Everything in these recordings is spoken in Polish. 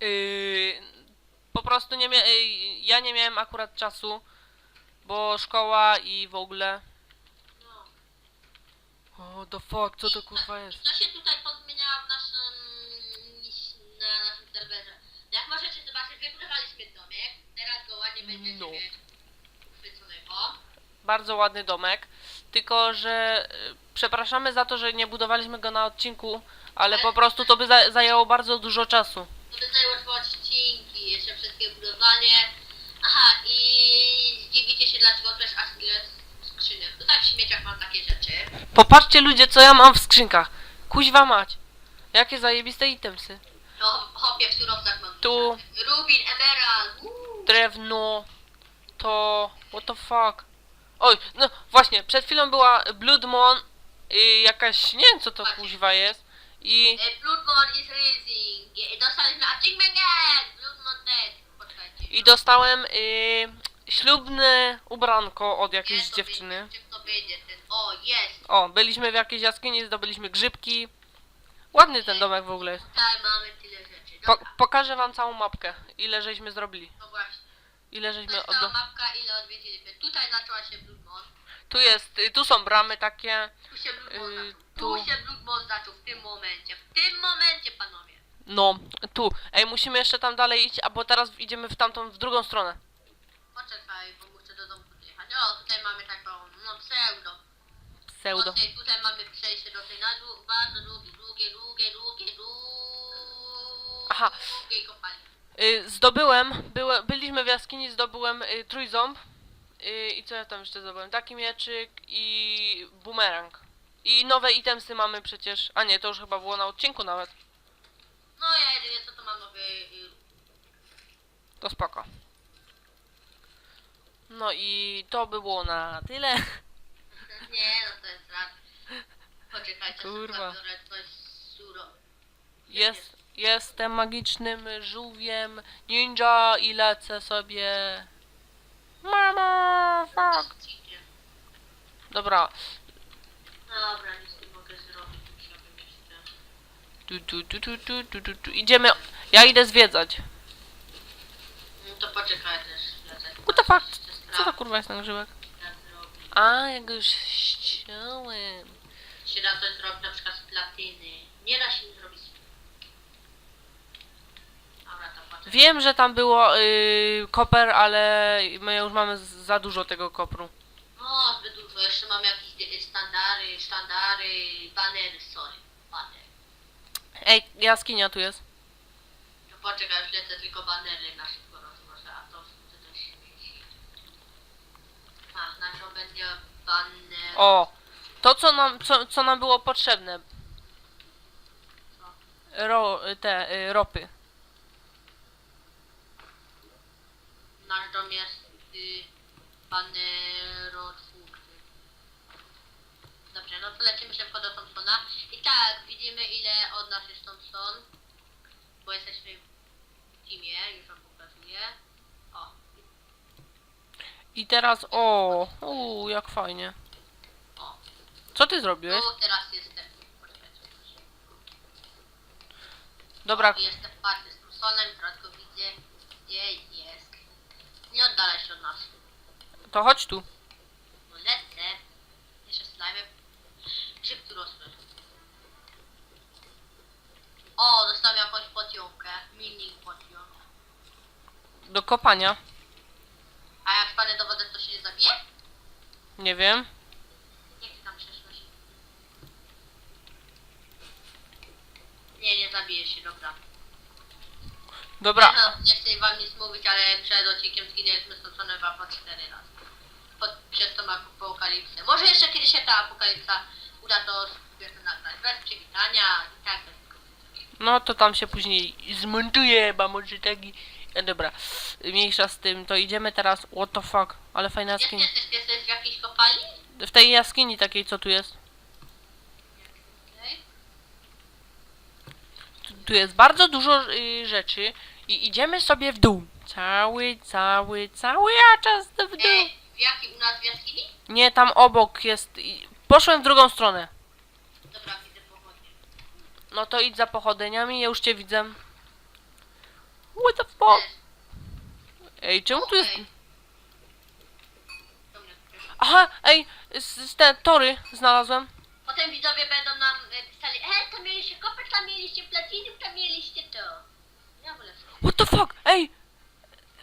Yy, po prostu nie mia- yy, ja nie miałem akurat czasu, bo szkoła i w ogóle. No. O, the fuck, co to kurwa jest? Co się tutaj pozmieniało w naszym, na naszym serwerze? Jak możecie zobaczyć, wybudowaliśmy domek, teraz go ładnie będziecie No. uchwyconego. Bardzo ładny domek. Tylko, że yy, przepraszamy za to, że nie budowaliśmy go na odcinku, ale po prostu to by za- zajęło bardzo dużo czasu. To dwa odcinki, jeszcze wszystkie budowanie. Aha, i zdziwicie się, dlaczego też aż tyle skrzynek. Tutaj w śmieciach mam takie rzeczy. Popatrzcie ludzie, co ja mam w skrzynkach. Kuźwa mać. Jakie zajebiste itemsy. To hopie w surowcach mam. Tu. Rubin, emerald. uuu. drewno, to... what the fuck? Oj, no właśnie, przed chwilą była Bloodmon, y, jakaś, nie wiem co to kuźwa jest, i E. E, Dostaliśmy achievement. Poczekajcie. i dostałem y, ślubne ubranko od jakiejś Nie, to dziewczyny. Czym to wyjdzie ten? O, jest. O, byliśmy w jakiejś jaskini, zdobyliśmy grzybki. Ładny ten domek w ogóle. Tutaj mamy tyle rzeczy. Po, Dobra, pokażę wam całą mapkę, ile żeśmy zrobili, no właśnie. ile To żeśmy jest od... cała mapka, ile odwiedziliśmy. Tutaj zaczęła się Bloodmon. Tu jest, y, tu są bramy takie, Tu się Bloodmon Yy, zaczął. tu. Tu się Bloodmon zaczął w tym momencie. W tym momencie, panowie. no, tu. Ej, musimy jeszcze tam dalej iść, a bo teraz idziemy w tamtą, w drugą stronę. Poczekaj, bo muszę do domu podjechać. O, tutaj mamy taką, no pseudo. Pseudo. Tutaj, tutaj mamy przejście do tej na bardzo długie, długie, długie, długie, Aha. kopalni. Y, zdobyłem, byłem, byliśmy w jaskini, zdobyłem y, trójząb. Y, I co ja tam jeszcze zdobyłem? Taki mieczyk i bumerang. I nowe itemsy mamy przecież. A nie, to już chyba było na odcinku nawet. No ja jedynie co to mam nowy... y, To spoko. No i to by było na tyle. Nie, no to jest rad. Poczekajcie, Kurwa. Kurwa. zabiorę coś suro. Jest, jestem magicznym żółwiem ninja i lecę sobie. Mama, fuck. Idzie. Dobra. Dobra, nic nie mogę zrobić. Musiałbym jeszcze... Tu, tu, tu, tu, tu, tu, tu, tu. Idziemy. Ja idę zwiedzać. No to poczekaj też. What the fuck? Co to kurwa jest na grzybek? jak zrobić. A, ja go już ściąłem. Się da coś zrobić na przykład z platyny. Nie da się zrobić z... Dobra, to poczekaj. Wiem, że tam było yy, koper, ale my już mamy za dużo tego kopru. No, zbyt dużo. Jeszcze mam jakieś y, standary, sztandary, banery, sorry. Banery. Ej, jaskinia tu jest. No poczekaj, już lecę tylko banery na szybko rozłożę, a to wtedy też się mieści. A, na co będzie baner... O, to co nam, co, co nam było potrzebne. Co? Ro, te y, ropy. Nasz dom jest y, banerotwórczy. Dobrze, no to lecimy szybko do Thompsona. I tak, widzimy ile od nas jest Thompson. Bo jesteśmy w teamie, już wam pokazuję. O, I teraz, o, uuu, jak fajnie. o. Co ty zrobiłeś? Tu teraz jestem. Poczekajcie, proszę. Dobra, Jestem party z Thompsonem, teraz go widzę. Jest? Nie oddalaj się od nas. to chodź tu. No lecę. Jeszcze slajmy. Grzyb tu rosły. O, dostałem jakąś potionkę. Mini potion. Do kopania. A jak wpadnę do wody, to się nie zabije? Nie wiem. Jak ty tam przeszłeś? Nie, nie zabije się, dobra. Dobra, No, nie chcę wam nic mówić, ale przed odcinkiem zginęliśmy z Thompsonem w APA 4 razy. Pod, przez tą apokalipsę. Może jeszcze kiedyś się ta apokalipsa uda to wiesz, nagrać. Bez przywitania i tak. no to tam się później zmontuje, bo może taki... E, dobra, mniejsza z tym, to idziemy teraz, what the fuck, ale fajna Jest, jaskinia. jesteś, jesteś w jakiejś kopalni? W tej jaskini takiej, co tu jest. Okej. Tu, jest bardzo dużo y, rzeczy i idziemy sobie w dół. Cały, cały, cały ja czas w dół. Ej, w jakiej u nas w jaskini? Nie, tam obok jest. i- Poszłem w drugą stronę. Dobra, widzę pochodnie. No to idź za pochodzeniami, ja już cię widzę. What the fuck? Ej, czemu tu jest... Okej. Dobra, proszę. Aha, ej, z, z te tory znalazłem. Potem widzowie będą nam e, pisali, e, tam mieliście kopeć, tam mieliście platinum, tam mieliście to. Ja wolę sobie. What the fuck? Ej!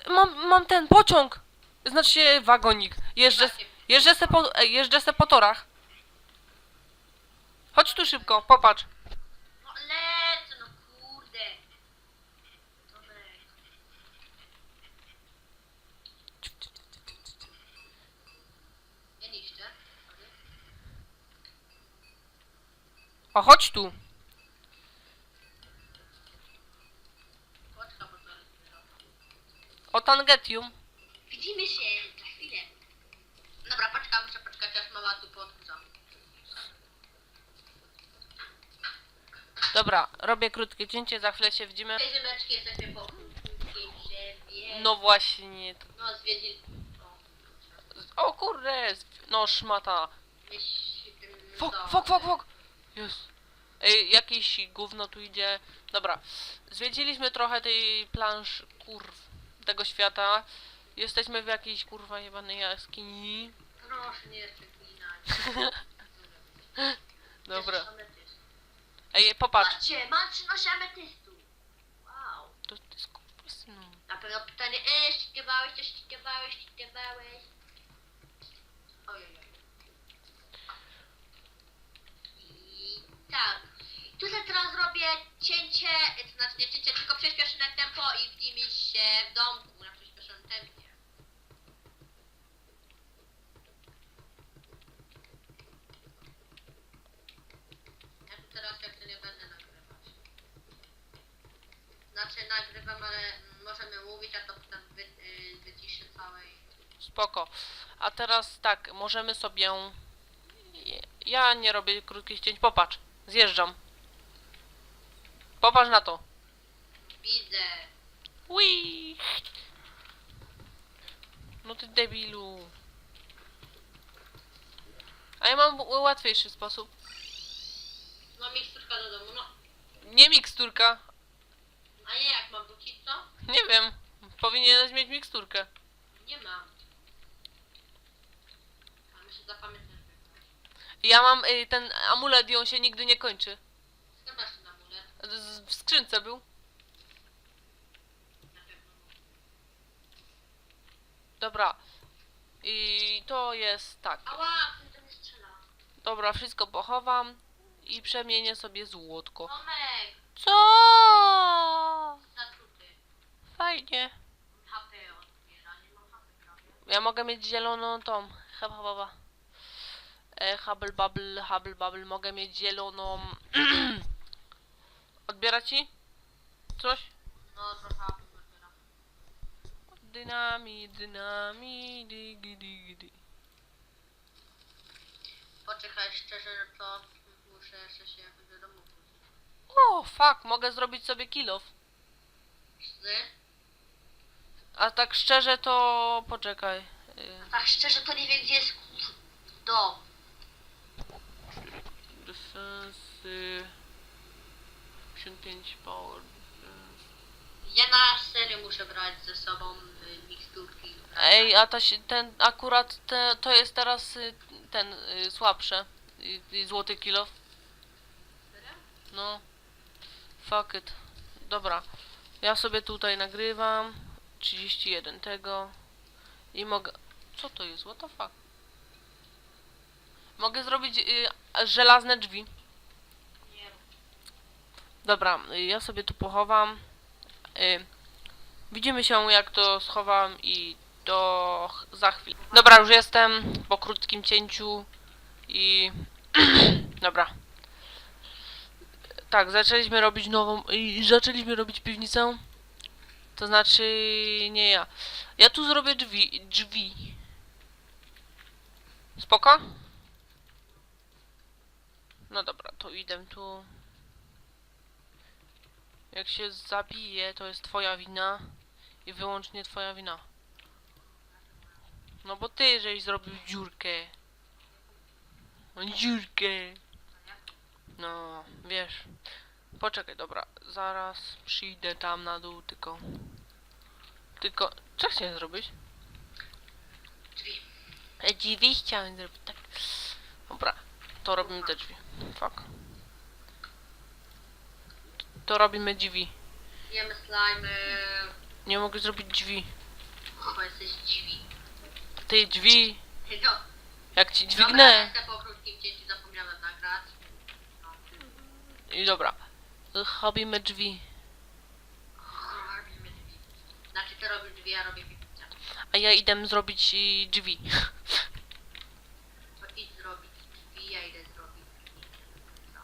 Mam, mam ten pociąg! Znaczy się wagonik. Jeżdżę, jeżdżę, se po, ej, jeżdżę se po torach. Chodź tu szybko, popatrz. No lecę, no kurde. Tomek. Ja niszczę. Sorry. O, chodź tu. O Tangetium. Widzimy się za chwilę. Dobra, poczekaj, muszę poczekać, aż mama tu podkurza. Dobra, robię krótkie cięcie, za chwilę się widzimy. Tej ziemeczki jesteśmy po drzewie. No właśnie. No, zwiedzi... O, O kurde, no szmata. myśl... Fok, no. fok, fok, fok. Jest. Ej, jakieś gówno tu idzie. Dobra, zwiedziliśmy trochę tej plansz, kurw, tego świata. Jesteśmy w jakiejś kurwa jebanej jaskini. Proszę, nie gminać. Dobra. Ej, popatrz. Patrzcie, mam 13 ametystu. Wow. To jest kurwa synu. Na pewno pytanie, e, ściebałeś, to ściebałeś, ściebałeś. Ojej. I tak. Tutaj teraz zrobię cięcie, e, to znaczy nie cięcie, tylko przyspieszone tempo i widzimy się w domku na przyspieszonym tempie. Ja tu teraz jak to nie będę nagrywać. Znaczy nagrywam, ale możemy mówić, a to potem wy, y, wyciszę całej. Spoko. A teraz tak, możemy sobie... Ja nie robię krótkich cięć. Popatrz, zjeżdżam. Popatrz na to. Widzę. Ui. No ty debilu. A ja mam łatwiejszy sposób. No miksturka do domu, no. Nie miksturka. A nie jak mam wrócić, co? Nie wiem. Powinieneś mieć miksturkę. Nie mam. A muszę zapamiętać. Ja mam y, ten amulet i on się nigdy nie kończy. Skąd masz ten amulet? Z- W skrzynce był. Na pewno. Dobra. I to jest tak. Ała, mnie strzela. Dobra, wszystko pochowam i przemienię sobie złotko. Tomek, Co? zatruty. Fajnie. HP odbiera, nie mam HP prawie. Ja mogę mieć zieloną tą. Chyba, chyba. E, hubble bubble, hubble bubble. Mogę mieć zieloną. Odbiera ci? Coś? No trochę odbiera. Dynami, dynami, digi, digi, digi. Poczekaj, szczerze, to muszę jeszcze się jakoś do domu. O, fuck, mogę zrobić sobie. Z? A tak szczerze to poczekaj. Y, Tak szczerze to nie wiem gdzie jest dom. Defense. 85 power. Ja na serio muszę brać ze sobą y, miksturki. Ej, a ta się, ten akurat te, to jest teraz y, ten y, słabsze. Y, y, złoty kilo. Serio? No. Fuck it. Dobra. Ja sobie tutaj nagrywam. 31 tego. I mogę... Co to jest? What the fuck? Mogę zrobić y, żelazne drzwi. Dobra, ja sobie tu pochowam. Y, widzimy się jak to schowam i do za chwilę. Dobra, już jestem po krótkim cięciu i dobra. Tak, zaczęliśmy robić nową i zaczęliśmy robić piwnicę. To znaczy nie ja. Ja tu zrobię drzwi, drzwi. Spoko? No dobra, to idę tu. Jak się zabije, to jest twoja wina. I wyłącznie twoja wina. No bo ty żeś zrobił dziurkę. No dziurkę. No, wiesz. Poczekaj, dobra. Zaraz przyjdę tam na dół, tylko... Tylko... Co chciałem zrobić? Drzwi. E, drzwi chciałem zrobić, tak. Dobra, to robimy te drzwi. Fuck. To robimy drzwi. Jemy slimy. Nie mogę zrobić drzwi. Bo jesteś dziwi. Ty drzwi, No. jak ci Dobra, dźwignę. jestem po krótkim cięciu zapomniałem nagrać. No. I dobra. Robimy drzwi. Robimy drzwi. Znaczy ty robisz drzwi, ja robię pizzę. A ja idę zrobić i drzwi. To idź zrobić drzwi, ja idę zrobić drzwi. No.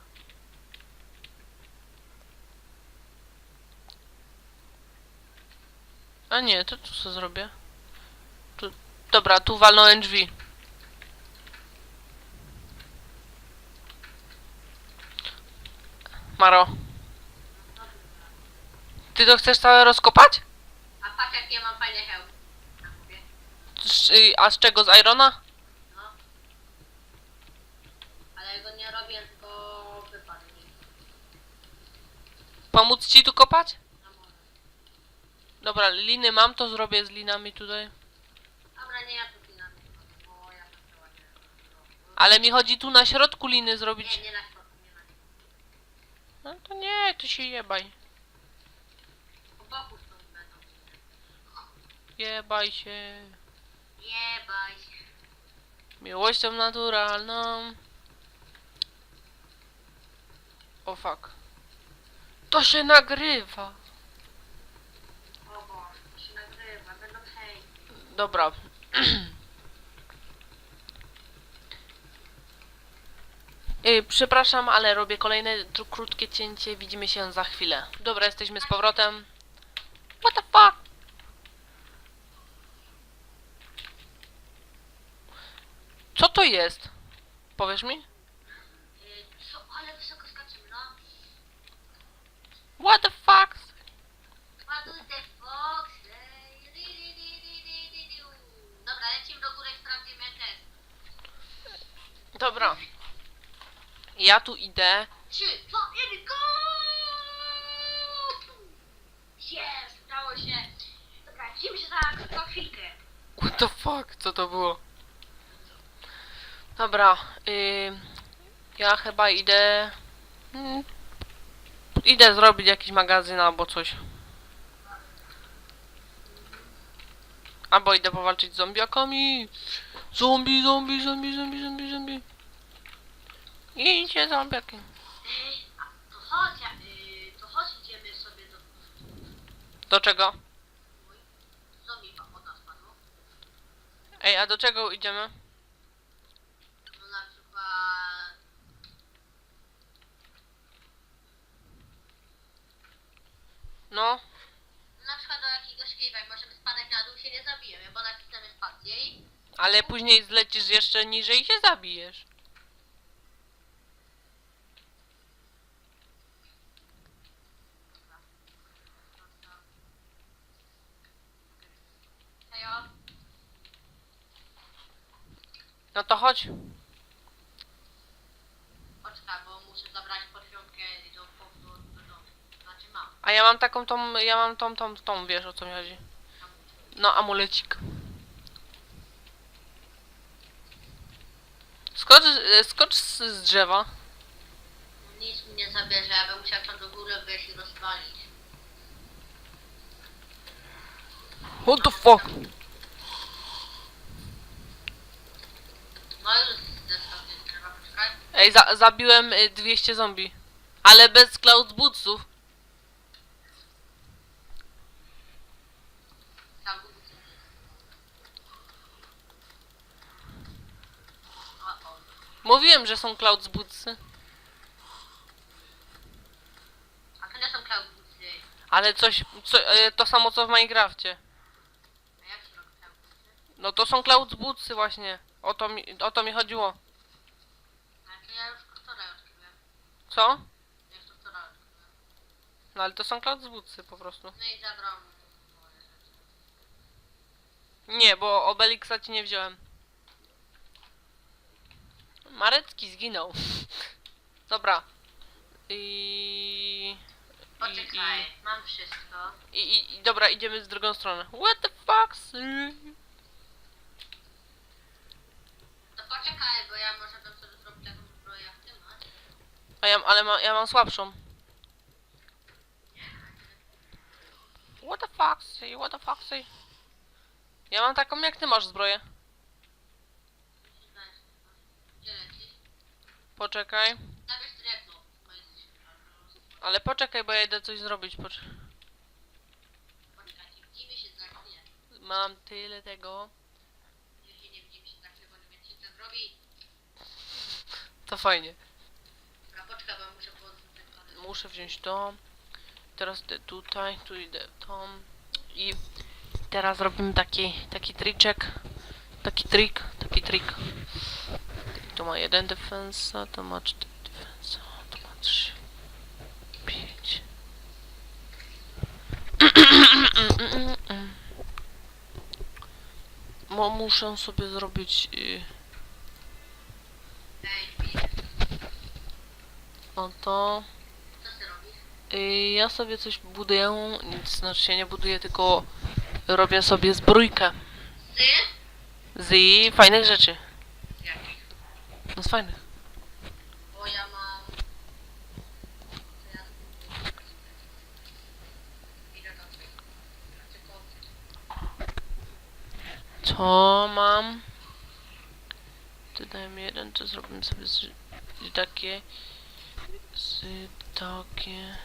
A nie, to tu co zrobię? Tu, dobra, tu walnąłem drzwi. Maro, ty to chcesz całe rozkopać? A patrz jak ja mam fajny hełm. Na głowie. Z, y, a z czego? Z Irona? No. Ale go nie robię, tylko wypadł mi. Pomóc ci tu kopać? Dobra, liny mam, to zrobię z linami tutaj. Dobra, nie ja tu na mnie, bo ja to ładnie. Ale mi chodzi tu na środku liny zrobić. Nie, nie na środku, nie na środku. No to nie, to się jebaj. Po boku stąd będą. Jebaj się. Jebaj się. Miłością naturalną. O fuck. To się nagrywa. O Boże, to się nagrywa, będą hej. Dobra. Yy, przepraszam, ale robię kolejne krótkie cięcie. Widzimy się za chwilę. Dobra, jesteśmy z powrotem. What the fuck? Co to jest? Powiesz mi? Co, ale wysoko skaczymy, no. What the fuck? Dobra. Ja tu idę. Trzy, dwa, jeden, go! Jest, udało się. Dobra, widzimy się za krótką chwilkę. What the fuck? Co to było? Dobra, yy, ja chyba idę. Mm, idę zrobić jakiś magazyn albo coś. Albo idę powalczyć z zombiakami. Zombie, zombie, zombie, zombie, zombie, zombie. Idźcie zombiaki. Ej, a to chodź, a, y, to chodź idziemy sobie do... Do czego? Mój. Zombie pa- od nas padło. Ej, a do czego idziemy? No na przykład... No, Na przykład do jakiegoś cave'a jak możemy spadać na dół się nie zabijemy, bo nacisnemy spację i... ale później zlecisz jeszcze niżej i się zabijesz. No to chodź. Poczekaj, bo muszę zabrać pośrodkę do do, do, do, Znaczy mam. A ja mam taką tą, ja mam tą, tą, tą, wiesz o co mi chodzi. No, amulecik. Skocz, skocz z, z drzewa. Nic mi nie zabierze, ja bym musiał tam do góry wyjść i rozwalić. What the fuck? No już nie trzeba. Ej, za, zabiłem y, 200 zombie. Ale bez cloud bootsów. Tam był. Mówiłem, że są cloud bootsy. A nie są cloud buty. Ale coś, co, e, to samo co w Minecrafcie. A jak się robi? No to są cloud bootsy właśnie. O to mi, o to mi chodziło. Ja już wczoraj odkryłem. Co? Ja już to wczoraj odkryłem. No ale to są bootsy po prostu. No i zabrał mi moje rzeczy. Nie, bo Obelixa ci nie wziąłem. Marecki zginął. Dobra. I... Poczekaj, mam wszystko. I, i, I dobra, idziemy z drugą stronę. What the fuck? Poczekaj, bo ja może bym sobie zrobił taką zbroję jak ty masz. A ja, ale ma, ja mam słabszą. What the fuck? Say, what the fuck? Say? Ja mam taką jak ty masz zbroję. Gdzie lecisz? Poczekaj. Zabierz drewno. bo. Ale poczekaj, bo ja idę coś zrobić. Pocz Poczekaj, się mam tyle tego. Nie, nie, nie widzimy się za chwilę, bo nie wiem, co to zrobi. To fajnie. Dobra, poczekaj, bo muszę Muszę wziąć to. Teraz idę tutaj, tu idę to. I teraz robimy taki, taki triczek. Taki trik, taki trik. To ma jeden defensa, to ma cztery defensa, to ma trzy, pięć. Mo, muszę sobie zrobić y, Ej, widzisz, o to. Y, Ja sobie coś buduję, nic znaczy się nie buduję, tylko robię sobie zbrójkę Ty? z fajnych rzeczy. Jakich? No z fajnych. Bo ja mam... Co mam? Ty daj mi jeden, to zrobimy sobie z, z takie. Takie.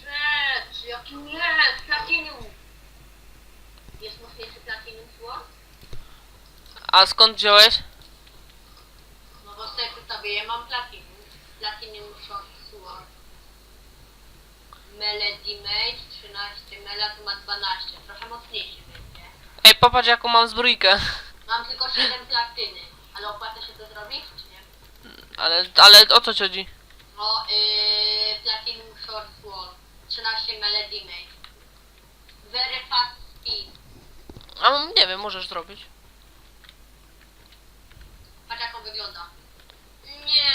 Rzecz, jaki jest, platinum. Jest mocniejszy platinum sword? A skąd wziąłeś? No bo sobie sobie ja mam platinum. Platinum short sword. Melody Mage 13, Mela to ma 12, trochę mocniejszy będzie. Ej, popatrz jaką mam zbrójkę. Mam tylko 7 platyny, ale opłaca się to zrobić, czy nie? Ale, ale o co ci chodzi? No, yy, Platinum Short Sword, 13 Melody Mage. Very fast speed. A nie wiem, możesz zrobić. Patrz jak on wygląda. Nie.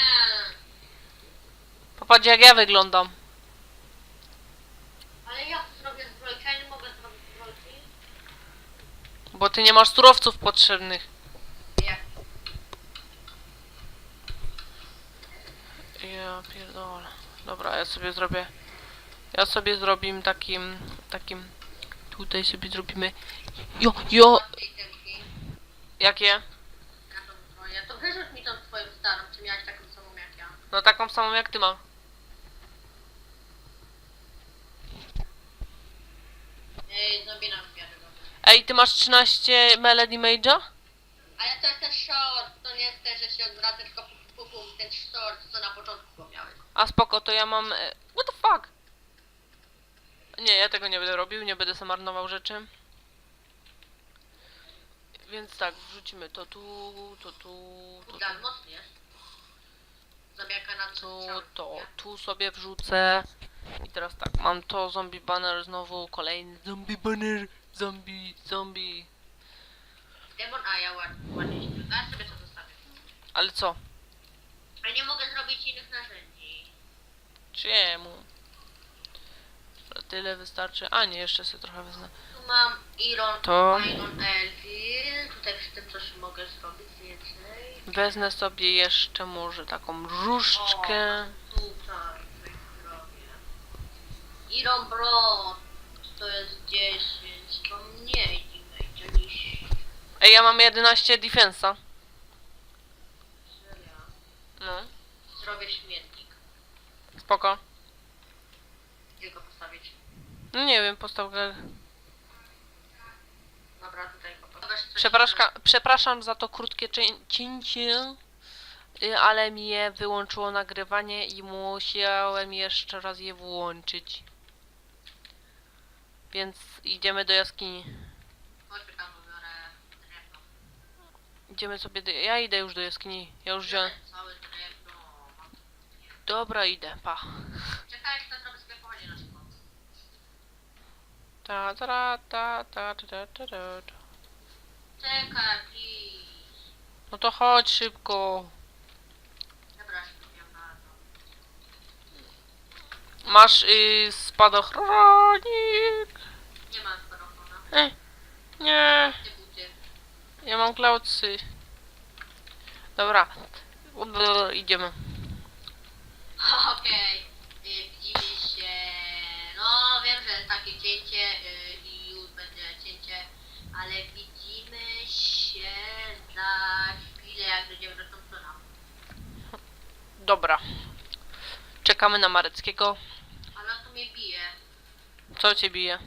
Popatrz jak ja wyglądam. Ale jak zrobię zbrojkę? Ja nie mogę zrobić zbrojki. Bo ty nie masz surowców potrzebnych. Jak? Ja pierdolę. Dobra, ja sobie zrobię. Ja sobie zrobimy takim. takim. Tutaj sobie zrobimy. Jo, jo! Jakie? To wyrzuć mi tą twoją starą, czy miałeś taką samą jak ja. No taką samą jak ty mam. Ej, zombie nam. Ej, ty masz 13 Melody Mage'a? A ja to jest ten short, to nie jest ten, że się odwraca, tylko pum, ten co na początku go miałeś. A spoko, to ja mam. e, What the fuck? Nie, ja tego nie będę robił, nie będę sam marnował rzeczy. Więc tak, wrzucimy to tu, to tu, to tu, Kurde, mocny jest. Zombiaka na tu, to tu sobie wrzucę. I teraz tak, mam to zombie banner znowu, kolejny zombie banner, zombie, zombie. Demon, a ja ład- ładnie się. Ja sobie to zostawię. Ale co? Ale nie mogę zrobić innych narzędzi. Czemu? Tyle wystarczy. A nie, jeszcze sobie trochę wezmę. Tu mam Iron, To- Iron Elvir. Tutaj przy tym coś mogę zrobić więcej. Wezmę sobie jeszcze może taką różdżkę. Tutaj coś zrobię. Iron Broad to jest 10, to mniej damage niż Ej, ja mam 11 defensa. No, Zrobię śmietnik. spoko. Gdzie go postawić? No nie wiem, postaw go. Dobra, tutaj go. Przepraszam, przepraszam za to krótkie cię- cięcie, y, ale mi je wyłączyło nagrywanie i musiałem jeszcze raz je włączyć. Więc idziemy do jaskini. Chodźmy tam, biorę drewno. Idziemy sobie do... Ja idę już do jaskini. Ja już wziąłem... Dobra, idę, pa. Czekaj, to zrobię sobie pochodnie na szybko. Ta, ta, ta, ta, ta, ta, ta, ta. Czekaj, please. No to chodź szybko. Dobra, na to. Masz y, spadochronik. Nie mam spadochrona. Eh, nie, buty. ja mam klaucy. Dobra, Brr, idziemy. Okej. Y, Widzimy się. No wiem, że takie cięcie y, i już będzie cięcie, ale widzimy się za chwilę, jak dojdziemy do Thompsona. Dobra. Czekamy na Mareckiego. Ale on tu mnie bije. Co cię bije?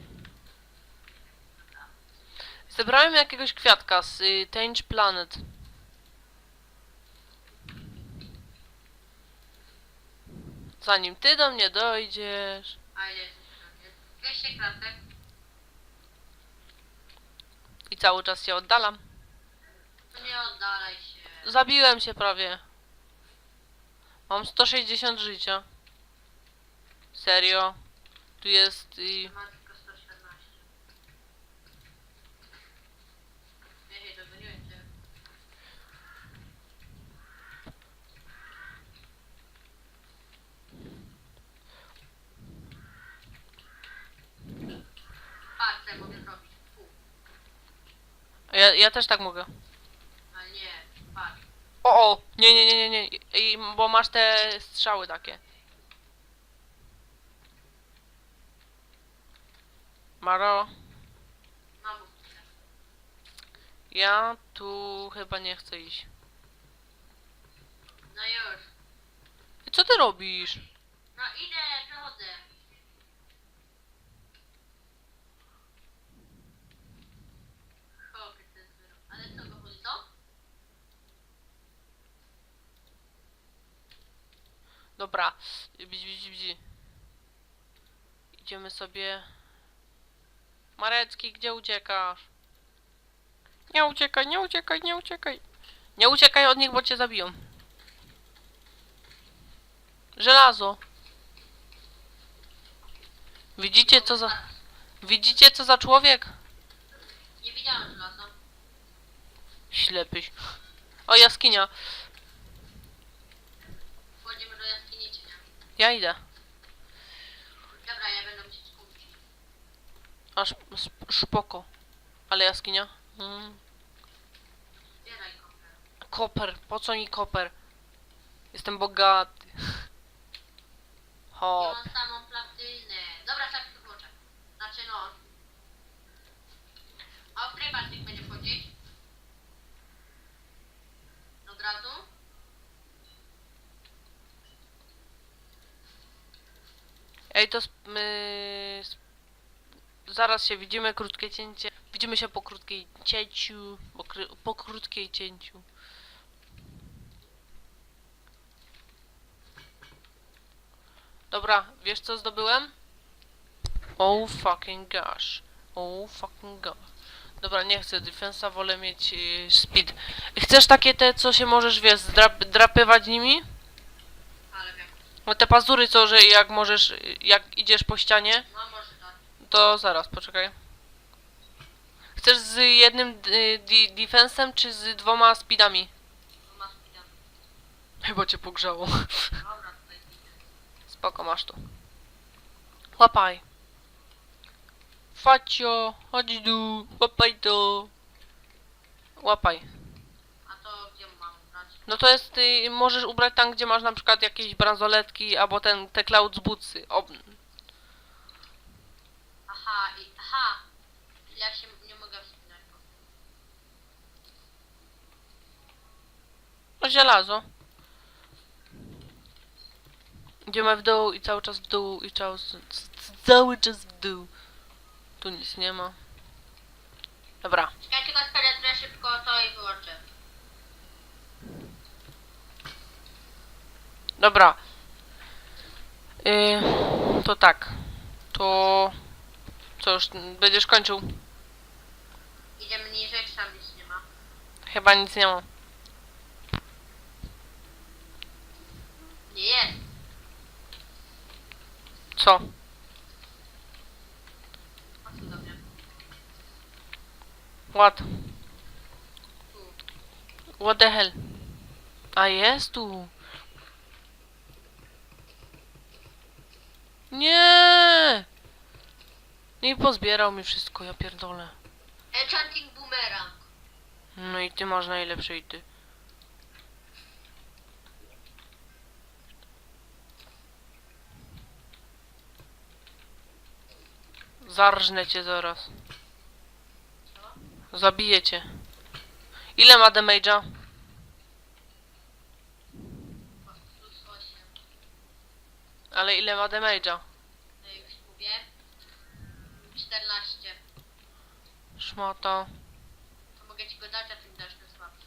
Zebrałem jakiegoś kwiatka z y, Tange Planet. Zanim ty do mnie dojdziesz. A ile jest jeszcze? Jest 200 kratek. I cały czas się oddalam. To nie oddalaj się. Zabiłem się prawie. Mam 160 życia. Serio. Tu jest y, Ma tylko 114. Nie, nie, dogoniłem cię. Ja mogę zrobić. Fu, ja, ja też tak mogę. ale nie, patrz. O, o! Nie, nie, nie, nie, nie. I, bo masz te strzały takie. Maro, Mam ja tu chyba nie chcę iść. No już. Co ty robisz? No idę, przechodzę. Chłopie, to jest wyrok. Ale co, go chodzi co? Dobra, bidzi, bidzi. Idziemy sobie. Marecki, gdzie uciekasz? Nie uciekaj, nie uciekaj, nie uciekaj. Nie uciekaj od nich, bo cię zabiją. Żelazo. Widzicie co za... Widzicie co za człowiek? Nie widziałem żelaza. Ślepyś. O, jaskinia. Wchodzimy do jaskini czy nie? Ja idę. Dobra, ja będę musieć skupić. Aż sp- szpoko. Ale jaskinia? Mm. Zbieraj kopę. Koper, po co mi koper? Jestem bogaty. Ja Hop. mam samą platynę. Dobra, tak poczek. Znaczy no. A o której bardziej będzie wchodzić? Od razu? Ej, to my... zaraz się widzimy, krótkie cięcie. Widzimy się po krótkiej cięciu. Po, po krótkiej cięciu. Dobra, wiesz co zdobyłem? Oh fucking gosh. Oh fucking gosh. Dobra, nie chcę defensa, wolę mieć yy, speed. Chcesz takie te, co się możesz, wiesz, drap drapywać nimi? Wiem. No te pazury, co, że jak możesz, jak idziesz po ścianie, No może tak. to zaraz, poczekaj. Chcesz z jednym y, di defensem, czy z dwoma speedami? To ma speeda. Chyba cię pogrzało. Dobra, tutaj idę. Spoko, masz tu. Łapaj. Facio, chodź tu, łapaj to. Łapaj. A to gdzie mam brać? No to jest, y, możesz ubrać tam, gdzie masz na przykład jakieś bransoletki, albo ten, te cloud bootsy. O, Aha, i aha. Ja się nie mogę wspinać. no żelazo. Idziemy w dół i cały czas w dół i cały, c- c- cały czas w dół. Tu nic nie ma. Dobra. Ja tylko spenetrę szybko to i wyłączę. Dobra. Yy, to tak. To... Co już, będziesz kończył? Idziemy niżej, czy tam nic nie ma? Chyba nic nie ma. Nie jest. Co? To What? Tu. What the hell? A jest tu. Nie! I pozbierał mi wszystko, ja pierdolę. Enchanting Boomerang. No i ty masz najlepsze i ty. Zarżnę cię zaraz. Co? Zabiję cię. Ile ma damage'a? Ale ile ma damage'a? No już mówię. 14. Szmata. To mogę ci go dać, a ty mi dasz ten słabszy.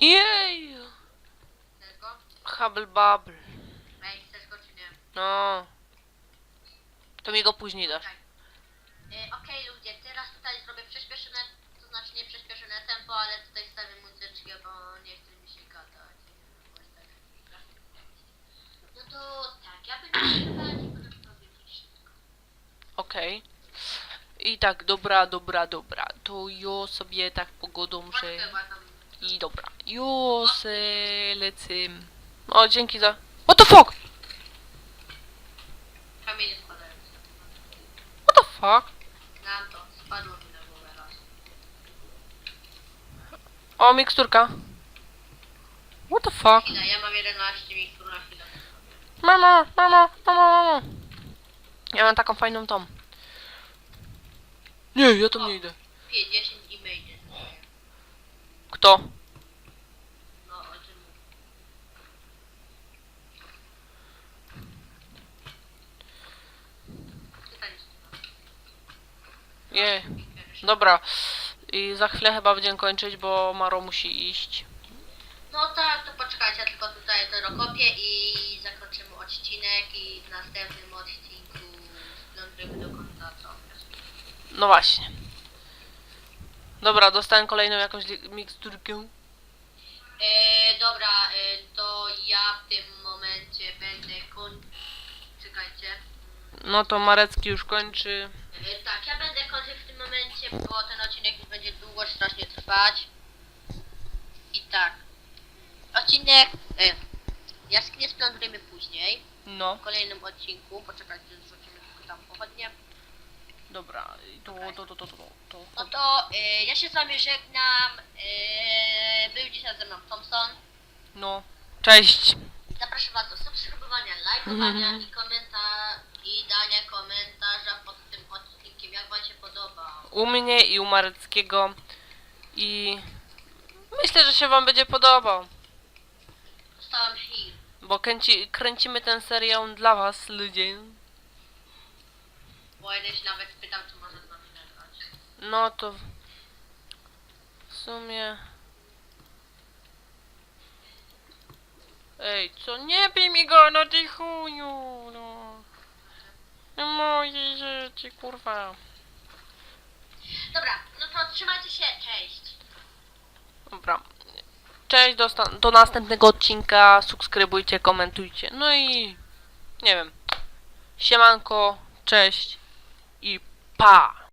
Jej! Chcesz go? Hubble bubble. Ej, chcesz go czy nie? No. To mi go później dasz. Czekaj. E, Okej ludzie, teraz tutaj zrobię przyspieszone, to znaczy nie przyspieszone tempo, ale tutaj stawię muzyczkę, bo nie chce mi się gadać. Tak No to ja będę powiedzieć wszystko. Okej. I tak, dobra, dobra, dobra. To jo sobie tak pogodą, że... I dobra. Jo se lecę. O, dzięki za... What the fuck? Kamienie spadają. What the fuck? Znam to, spadło mi na głowę raz. O, miksturka. What the fuck? Chwila, ja mam 11 mikstur na chwilę. Mama, mama, mama, mama. Ja mam taką fajną tom. Nie, ja tam nie idę. 50 i. Kto? No, o tym mówię. Je. Dobra. I za chwilę chyba będziemy kończyć, bo Maro musi iść. No tak, to poczekajcie, ja tylko tutaj to dokopię i zakończymy odcinek i w następnym odcinku zdążymy do końca co? No właśnie. Dobra, dostałem kolejną jakąś li- miksturkę. E, dobra, e, to ja w tym momencie będę koń... Czekajcie. No to Marecki już kończy. E, tak, ja będę kończyć w tym momencie, bo ten odcinek już będzie długo strasznie trwać. I tak. Odcinek... E, jaskinie splądrzymy później. No, W kolejnym odcinku. Poczekajcie, zrzucimy tylko tam pochodnie. dobra. I To, to, to, to, to, to. No to e, ja się z wami żegnam. E, był dzisiaj ze mną Thompson. No. Cześć. Zapraszam was do subskrybowania, lajkowania Mhm. i komentarza i dania komentarza pod tym odcinkiem, jak wam się podoba. U mnie i u Mareckiego. I myślę, że się wam będzie podobał. Bo kręci, kręcimy ten serial dla was, ludzie. Bo się nawet pytał, czy może z nami nagrać. No to w- w sumie. Ej, co nie bij mi go, no ty chuju, no. No moje rzeczy, kurwa. Dobra, no to trzymajcie się, cześć. Dobra. Cześć, do, do następnego odcinka. Subskrybujcie, komentujcie. No i nie wiem. Siemanko, cześć i pa!